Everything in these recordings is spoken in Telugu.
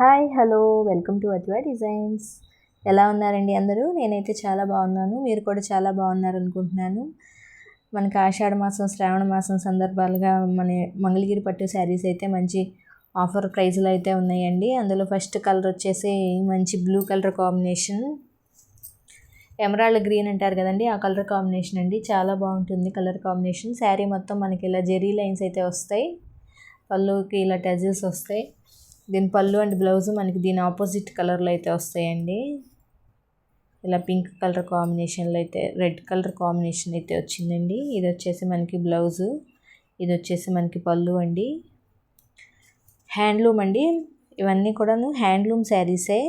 Hi hello welcome to అద్వా designs. ఎలా ఉన్నారండి అందరూ? నేనైతే చాలా బాగున్నాను. మీరు కూడా చాలా బాగున్నారు అనుకుంటున్నాను మనకి ఆషాఢ మాసం శ్రావణ మాసం సందర్భాలుగా మన మంగళగిరి పట్టు శారీస్ అయితే మంచి ఆఫర్ ప్రైజ్లో అయితే ఉన్నాయండి. అందులో ఫస్ట్ కలర్ వచ్చేసి మంచి blue colour combination. Emerald green అంటారు కదండి ఆ కలర్ కాంబినేషన్ అండి. చాలా బాగుంటుంది కలర్ కాంబినేషన్. శారీ మొత్తం మనకి ఇలా జెరీ లైన్స్ అయితే వస్తాయి. పళ్ళుకి ఇలా టజల్స్ వస్తాయి. దీని పళ్ళు అండ్ బ్లౌజ్ మనకి దీని ఆపోజిట్ కలర్లో అయితే వస్తాయండి. ఇలా పింక్ కలర్ కాంబినేషన్లో అయితే రెడ్ కలర్ కాంబినేషన్ అయితే వచ్చిందండి. ఇది వచ్చేసి మనకి బ్లౌజు. ఇది వచ్చేసి మనకి పళ్ళు అండి. హ్యాండ్లూమ్ అండి. ఇవన్నీ కూడాను హ్యాండ్లూమ్ శారీసే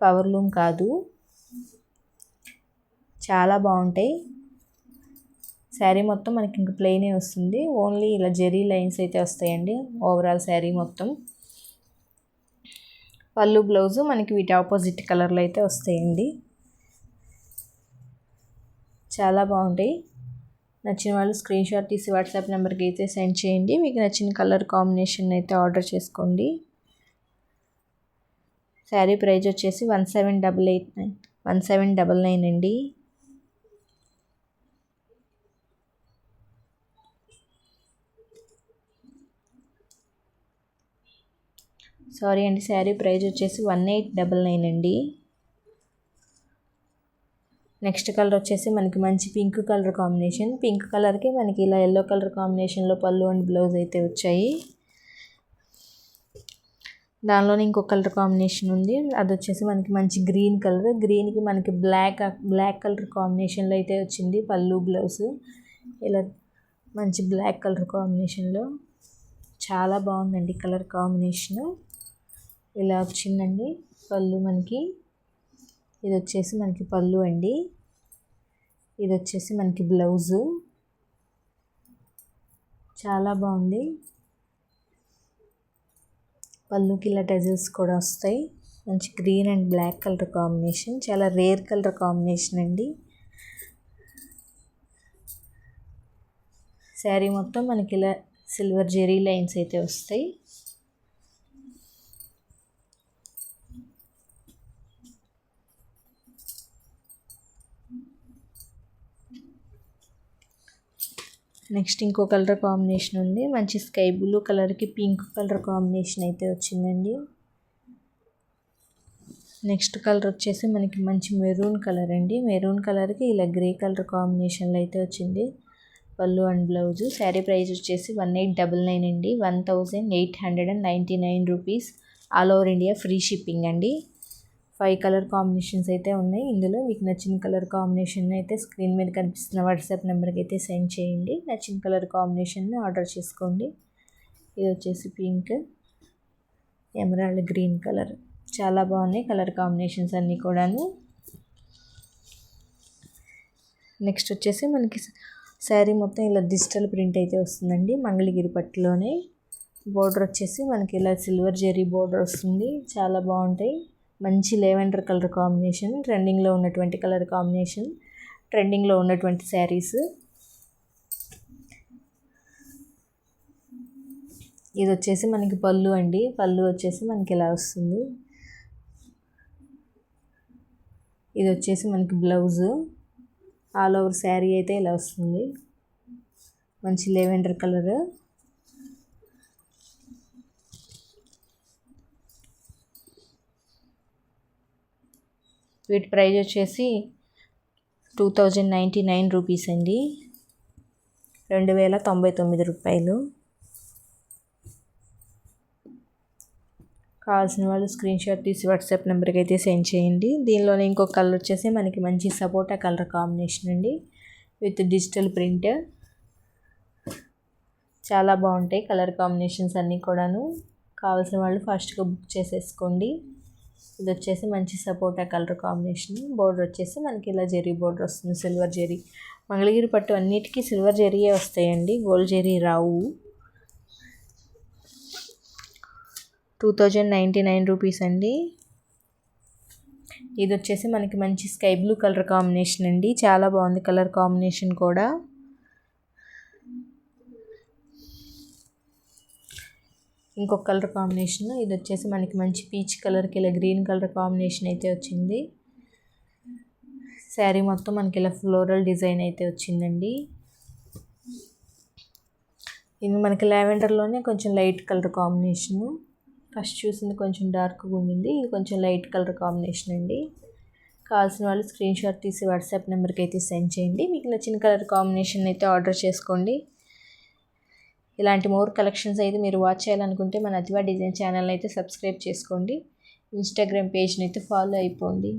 పవర్లూమ్ కాదు. చాలా బాగుంటాయి. శారీ మొత్తం మనకి ఇంక ప్లెయినే వస్తుంది. ఓన్లీ ఇలా జెరీ లైన్స్ అయితే వస్తాయండి. ఓవరాల్ శారీ మొత్తం. పళ్ళు బ్లౌజు మనకి వీటి ఆపోజిట్ కలర్లో అయితే వస్తాయండి. చాలా బాగుంటాయి. నచ్చిన వాళ్ళు స్క్రీన్ షాట్ తీసి వాట్సాప్ నెంబర్కి అయితే సెండ్ చేయండి. మీకు నచ్చిన కలర్ కాంబినేషన్ అయితే ఆర్డర్ చేసుకోండి. శారీ ప్రైస్ వచ్చేసి one seven double eight nine one seven double nine అండి. సారీ అండి. శారీ ప్రైజ్ వచ్చేసి వన్ ఎయిట్ డబల్ నైన్ అండి. నెక్స్ట్ కలర్ వచ్చేసి మనకి మంచి పింక్ కలర్ కాంబినేషన్. పింక్ కలర్కి మనకి ఇలా ఎల్లో కలర్ కాంబినేషన్లో పళ్ళు అండ్ బ్లౌజ్ అయితే వచ్చాయి. దానిలోనే ఇంకో కలర్ కాంబినేషన్ ఉంది. అది వచ్చేసి మనకి మంచి గ్రీన్ కలర్. గ్రీన్కి మనకి బ్లాక్ బ్లాక్ కలర్ కాంబినేషన్లో అయితే వచ్చింది పళ్ళు బ్లౌజ్. ఇలా మంచి బ్లాక్ కలర్ కాంబినేషన్లో. చాలా బాగుందండి కలర్ కాంబినేషను. ఇలా వచ్చిందండి పళ్ళు మనకి. ఇది వచ్చేసి మనకి పళ్ళు అండి. ఇది వచ్చేసి మనకి బ్లౌజు. చాలా బాగుంది. పళ్ళుకి ఇలా టెజల్స్ కూడా వస్తాయి. మంచి green and black colour combination. చాలా రేర్ కలర్ కాంబినేషన్ అండి. శారీ మొత్తం మనకి ఇలా సిల్వర్ జెరీ లైన్స్ అయితే వస్తాయి. నెక్స్ట్ ఇంకో కలర్ కాంబినేషన్ ఉంది. మంచి స్కై బ్లూ కలర్కి పింక్ కలర్ కాంబినేషన్ అయితే వచ్చిందండి. నెక్స్ట్ కలర్ వచ్చేసి మనకి మంచి మెరూన్ కలర్ అండి. మెరూన్ కలర్కి ఇలా గ్రే కలర్ కాంబినేషన్లో అయితే వచ్చింది. Pallu and blouse. Sari price వచ్చేసి వన్ ఎయిట్ డబల్ నైన్ అండి. One thousand eight hundred and ninety nine rupees all over India free shipping అండి. ఫైవ్ కలర్ కాంబినేషన్స్ అయితే ఉన్నాయి. ఇందులో మీకు నచ్చిన కలర్ కాంబినేషన్ అయితే స్క్రీన్ మీద కనిపిస్తున్న వాట్సాప్ నెంబర్కి అయితే సెండ్ చేయండి. నచ్చిన కలర్ కాంబినేషన్ని ఆర్డర్ చేసుకోండి. ఇది వచ్చేసి పింక్ ఎమరాల్డ్ గ్రీన్ కలర్. చాలా బాగున్నాయి కలర్ కాంబినేషన్స్ అన్నీ కూడాను. నెక్స్ట్ వచ్చేసి మనకి శారీ మొత్తం ఇలా డిజిటల్ ప్రింట్ అయితే వస్తుందండి. మంగళగిరి పట్టులోనే. బోర్డర్ వచ్చేసి మనకి ఇలా సిల్వర్ జెరీ బోర్డర్ వస్తుంది. చాలా బాగుంటాయి. మంచి లెవెండర్ కలర్ కాంబినేషన్ ట్రెండింగ్లో ఉన్నటువంటి కలర్ కాంబినేషన్ ట్రెండింగ్లో ఉన్నటువంటి శారీస్. ఇది వచ్చేసి మనకి పళ్ళు అండి. పళ్ళు వచ్చేసి మనకి ఇలా వస్తుంది. ఇది వచ్చేసి మనకి బ్లౌజు. ఆల్ ఓవర్ శారీ అయితే ఇలా వస్తుంది. మంచి లెవెండర్ కలర్. వీటి ప్రైజ్ వచ్చేసి two thousand ninety nine rupees అండి. రెండు వేల తొంభై తొమ్మిది రూపాయలు. కావాల్సిన వాళ్ళు స్క్రీన్ షాట్ తీసి వాట్సాప్ నెంబర్కి అయితే సెండ్ చేయండి. దీనిలోనే ఇంకొక కలర్ వచ్చేసి మనకి మంచి సపోటా కలర్ కాంబినేషన్ అండి. With digital print. చాలా బాగుంటాయి కలర్ కాంబినేషన్స్ అన్నీ కూడాను. కావాల్సిన వాళ్ళు ఫాస్ట్గా బుక్ చేసేసుకోండి. ఇది వచ్చేసి మంచి సపోటా కలర్ కాంబినేషన్. బోర్డర్ వచ్చేసి మనకి ఇలా జెరీ బోర్డర్ వస్తుంది. సిల్వర్ జెరీ మంగళగిరి పట్టు అన్నిటికీ సిల్వర్ జెరీయే వస్తాయండి. గోల్డ్ జెరీ రావు. Two thousand ninety nine rupees అండి. ఇది వచ్చేసి మనకి మంచి స్కై బ్లూ కలర్ కాంబినేషన్ అండి. చాలా బాగుంది కలర్ కాంబినేషన్ కూడా. ఇంకొక కలర్ కాంబినేషన్. ఇది వచ్చేసి మనకి మంచి పీచ్ కలర్కి ఇలా గ్రీన్ కలర్ కాంబినేషన్ అయితే వచ్చింది. శారీ మొత్తం మనకి ఇలా ఫ్లోరల్ డిజైన్ అయితే వచ్చిందండి. ఇది మనకి లావెండర్లోనే కొంచెం లైట్ కలర్ కాంబినేషను. ఫస్ట్ చూసింది కొంచెం డార్క్గా ఉండింది. ఇది కొంచెం లైట్ కలర్ కాంబినేషన్ అండి. కావాల్సిన వాళ్ళు స్క్రీన్ షాట్ తీసి వాట్సాప్ నెంబర్కి అయితే సెండ్ చేయండి. మీకు నచ్చిన కలర్ కాంబినేషన్ అయితే ఆర్డర్ చేసుకోండి. ఇలాంటి మోర్ కలెక్షన్స్ అయితే మీరు వాచ్ చేయాలనుకుంటే మన అతివా డిజైన్ ఛానల్ అయితే సబ్స్క్రైబ్ చేసుకోండి. ఇన్స్టాగ్రామ్ పేజ్ని అయితే ఫాలో అయిపోండి.